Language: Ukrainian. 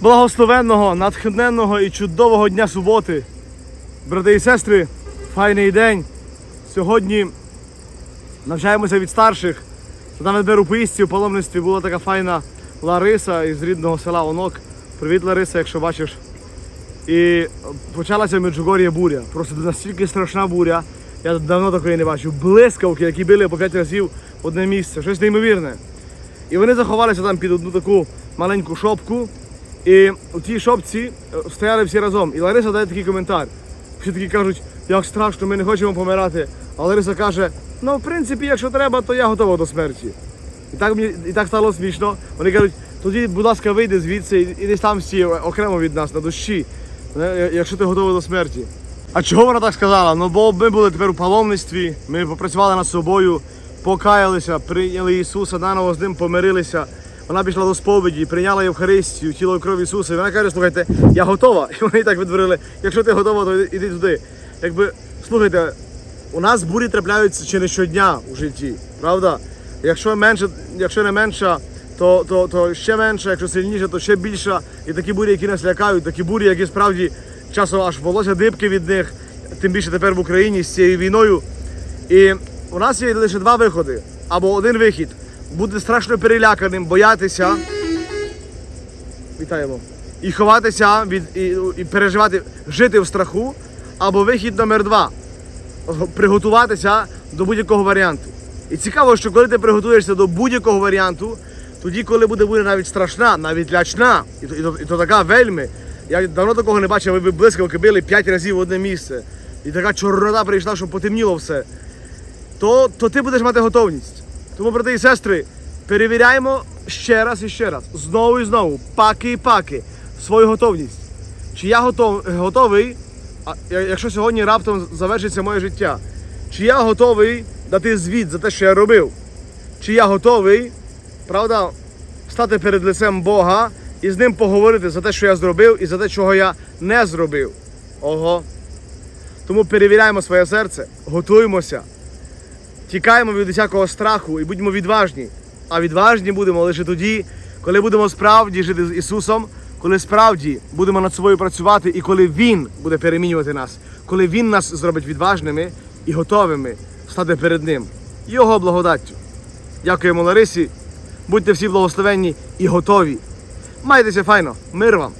Благословенного, натхненного і чудового дня суботи. Брати і сестри, файний день. Сьогодні навчаємося від старших. Там на беруписці у паломництві була така файна Лариса із рідного села Онок. Привіт, Лариса, якщо бачиш. І почалася в Меджугор'ї буря. Просто настільки страшна буря. Я давно такої не бачив. Блискавки, які били по 5 разів в одне місце. Щось неймовірне. І вони заховалися там під одну таку маленьку шопку. І у тій шопці е, стояли всі разом. І Лариса дає такий коментар. Всі такі кажуть, як страшно, ми не хочемо помирати. А Лариса каже: ну, в принципі, якщо треба, то я готова до смерті. І так мені і так стало смішно. Вони кажуть, тоді, будь ласка, вийди звідси і, і десь там всі окремо від нас на душі, е, якщо ти готовий до смерті. А чого вона так сказала? Ну бо ми були тепер у паломництві, ми попрацювали над собою, покаялися, прийняли Ісуса, наново з ним помирилися. Вона пішла до сповіді, прийняла Євхаристію, тіло і кров Ісуса. І вона каже, слухайте, я готова. І вони так відворили, якщо ти готова, то іди туди. Якби, слухайте, у нас бурі трапляються чи не щодня у житті, правда? Якщо менше, якщо не менша, то, то, то ще менше, якщо сильніше, то ще більше. І такі бурі, які нас лякають, такі бурі, які справді часом аж волосся дибки від них, тим більше тепер в Україні з цією війною. І у нас є лише два виходи. Або один вихід бути страшно переляканим, боятися. Вітаємо. І ховатися від і, і переживати, жити в страху. Або вихід номер два приготуватися до будь-якого варіанту. І цікаво, що коли ти приготуєшся до будь-якого варіанту, тоді, коли буде буде навіть страшна, навіть лячна, і то, і то, і то така вельми. Я давно такого не бачив, ви блискавки били п'ять разів в одне місце. І така чорнота прийшла, що потемніло все. То, то ти будеш мати готовність. Тому, брати і сестри, перевіряємо ще раз і ще раз, знову і знову, паки і паки, свою готовність. Чи я готов, готовий, якщо сьогодні раптом завершиться моє життя, чи я готовий дати звіт за те, що я робив? Чи я готовий, правда, стати перед лицем Бога і з ним поговорити за те, що я зробив, і за те, чого я не зробив? Ого. Тому перевіряємо своє серце, готуємося, тікаємо від усякого страху і будьмо відважні. А відважні будемо лише тоді, коли будемо справді жити з Ісусом, коли справді будемо над собою працювати і коли Він буде перемінювати нас, коли Він нас зробить відважними і готовими стати перед Ним. Його благодаттю. Дякуємо Ларисі. Будьте всі благословенні і готові. Майтеся файно, мир вам!